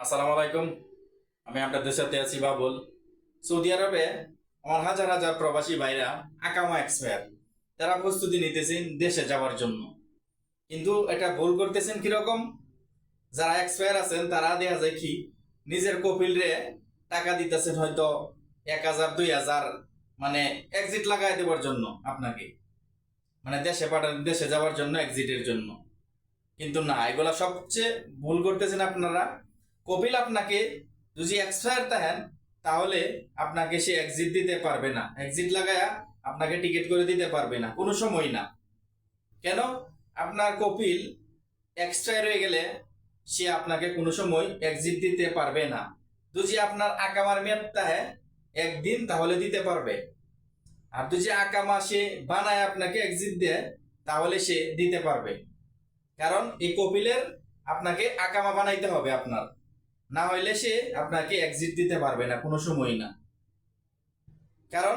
আসসালামু আলাইকুম। আমি আপনাদের সাথে আছি বাবুল। সৌদি আরবে আমার হাজার হাজার প্রবাসী ভাইরা আকামা এক্সপায়ার তারা প্রস্তুতি নিতেছেন দেশে যাওয়ার জন্য। কিন্তু এটা ভুল করতেছেন কীরকম? যারা এক্সপায়ার আছেন, তারা দেখা যায় কি, নিজের কপিল রে টাকা দিতেছেন হয়তো এক হাজার, দুই হাজার মানে এক্সিট লাগাই দেওয়ার জন্য আপনাকে। মানে দেশে পাঠান, দেশে যাওয়ার জন্য এক্সিটের জন্য। কিন্তু না, এগুলা সবচেয়ে ভুল করতেছেন আপনারা। কপিল আপনাকে যদি এক্সপায়ার থাকেন তাহলে আপনাকে সে এক্সিট দিতে পারবে না। এক্সিট লাগায়া আপনাকে টিকিট করে দিতে পারবে না। কোনো সময় না। কেন? আপনার কপিল এক্সপায়ার হয়ে গেলে সে আপনাকে কোনো সময় এক্সিট দিতে পারবে না। যদি আপনার আকামার মেয়াদ তাহে একদিন তাহলে দিতে পারবে। আর যদি আকামা সে বানায় আপনাকে এক্সিট দেয়, তাহলে সে দিতে পারবে। কারণ এই কপিলের আপনাকে আকামা বানাইতে হবে আপনার। না হইলে সে আপনাকে এক্সিট দিতে পারবে না, কোনো সময় না। কারণ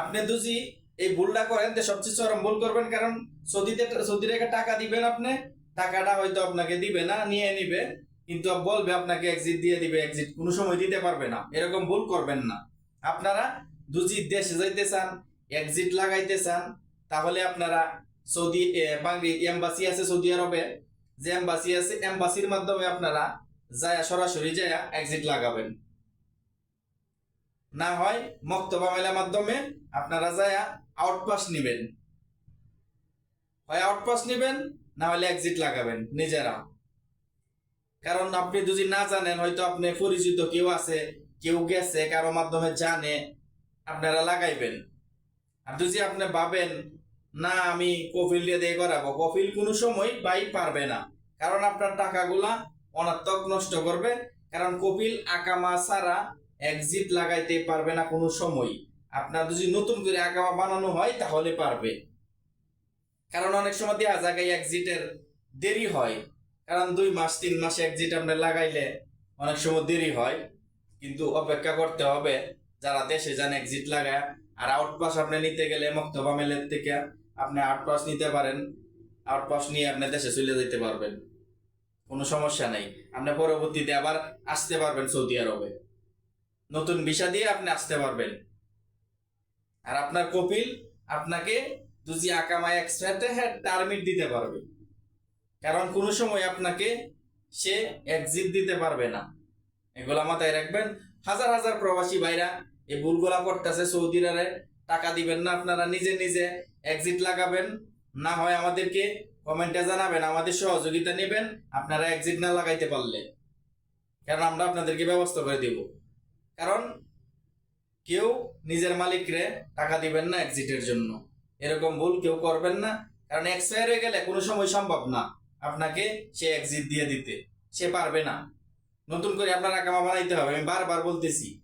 আপনি দুজি এই ভুলটা করেন তো সবচেয়ে চরম ভুল করবেন, কারণ সৌদিতে সৌদি রেখে টাকা দিবেন আপনি, টাকাটা হয়তো আপনাকে দিবে না, নিয়ে নিবে, কিন্তু বলবে আপনাকে এক্সিট দিয়ে দিবে এক্সিট কোনো সময় দিতে পারবে না। এরকম ভুল করবেন না। আপনারা যদি দেশে যাইতে চান এক্সিট লাগাইতে চান, তাহলে আপনারা সৌদি বাংলি এম্বাসি আছে সৌদি আরবে। যে এম্বাসি আছে এম্বাসির মাধ্যমে আপনারা যায় সরাসরি যায় এক্সিট লাগাবেন। না হয় মক্তবা মেলার মাধ্যমে আপনারা যায় আউটপাস নিবেন। হয় আউটপাস নিবেন, না হলে এক্সিট লাগাবেন নিজেরা। কারণ আপনি যদি না জানেন, হয়তো আপনি পরিচিত কেউ আছে, কেউ গেছে, কারও মাধ্যমে জানে, আপনারা লাগাইবেন। আর যদি আপনি ভাবেন, না, আমি কফিল দিয়ে দিয়ে করাবো, কফিল কোনো সময় বাই পারবে না। কারণ আপনার টাকাগুলা অনাত্মক নষ্ট করবে, কারণ কপিল আকামা ছাড়া এক্সিট লাগাইতে পারবে না কোনো সময়। আপনার যদি নতুন করে আকামা বানানো হয়, তাহলে পারবে। কারণ অনেক সময় দেখা জায়গায় এক্সিটের দেরি হয়। কারণ দুই মাস, তিন মাস এক্সিট আপনি লাগাইলে অনেক সময় দেরি হয়। কিন্তু অপেক্ষা করতে হবে, যারা দেশে যান এক্সিট লাগায়, আর আউটপাস আপনি নিতে গেলে মক্তবা মেলের থেকে আপনি আউটপাস নিতে পারেন। আউটপাস নিয়ে আপনি দেশে চলে যেতে পারবেন। কোনো সমস্যা নেই। আপনি পরবর্তীতে আবার আসতে পারবেন সৌদি আরবে। নতুন ভিসা দিয়ে আপনি আসতে পারবেন। আর আপনার কপিল আপনাকে যদি আকামায় এক্সট্রাতে হ্যাঁ টার্মিট দিতে পারবে। কারণ কোনো সময় আপনাকে সে এক্সিট দিতে পারবে না। এগুলা মাথায় রাখবেন। হাজার হাজার প্রবাসী ভাইরা এই ভুলগুলা করতেছে, সৌদিরারে টাকা দিবেন না, আপনারা নিজে নিজে এক্সিট লাগাবেন। না হয় আমাদেরকে কমেন্টে জানাবেন, আমাদের সহযোগিতা নেবেন, আপনারা এক্সিট না লাগাইতে পারলে। কারণ আমরা আপনাদেরকে ব্যবস্থা করে দিব। কারণ কেউ নিজের মালিকরে টাকা দিবেন না এক্সিটের জন্য। এরকম ভুল কেউ করবেন না। কারণ এক্সপায়ার হয়ে গেলে কোনো সময় সম্ভব না আপনাকে সে এক্সিট দিয়ে দিতে। সে পারবে না। নতুন করে আপনার আকামা বানাইতে হবে। আমি বারবার বলতেছি,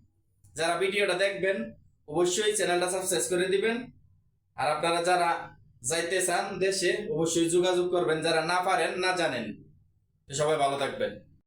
যারা ভিডিওটা দেখবেন, অবশ্যই চ্যানেলটা সাবস্ক্রাইব করে দিবেন। আর আপনারা যারা যাইতে চান দেশে অবশ্যই যোগাযোগ করবেন যারা না পারেন না জানেন। সবাই ভালো থাকবেন।